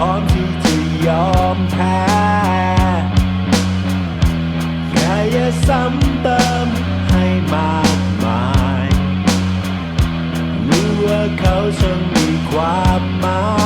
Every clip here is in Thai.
พร้อมที่จะยอมแพ้แค่อย่าซ้ำเติมให้มากมายรู้ว่าเขาช่างมีความหมาย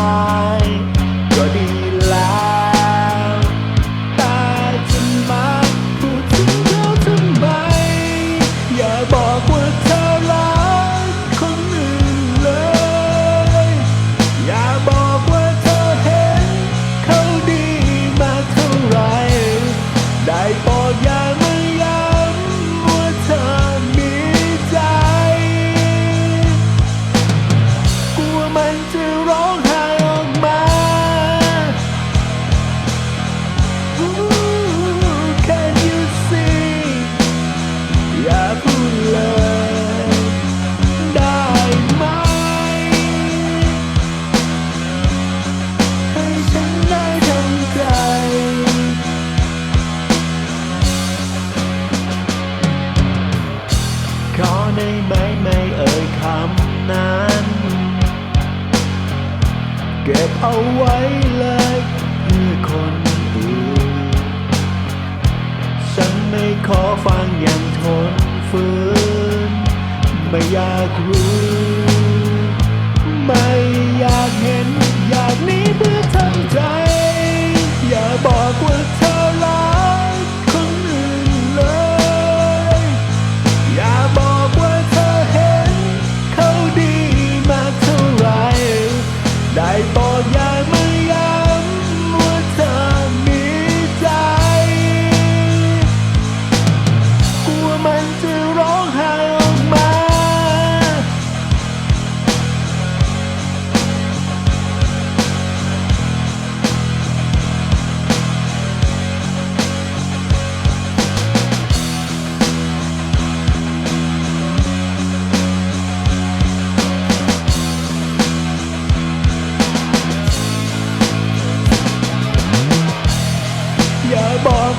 ขอได้ไหมไม่เอ่ยคำนั้น เก็บเอาไว้เลยเพื่อคนอื่น ฉันไม่ขอฟังอย่างทนฝืน ไม่อยากรู้ ไม่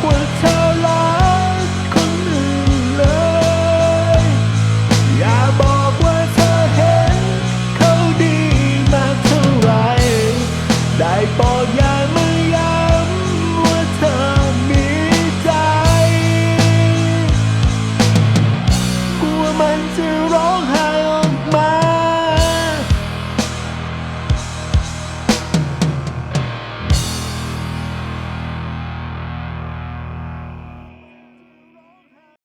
กว่าเธอรักคนอื่นเลย อย่าบอกว่าเธอเห็น เขาดีมากเท่าไร ได้โปรดอย่มาย้ำว่าเธอมีใจ กลัวมันจะร้องไห้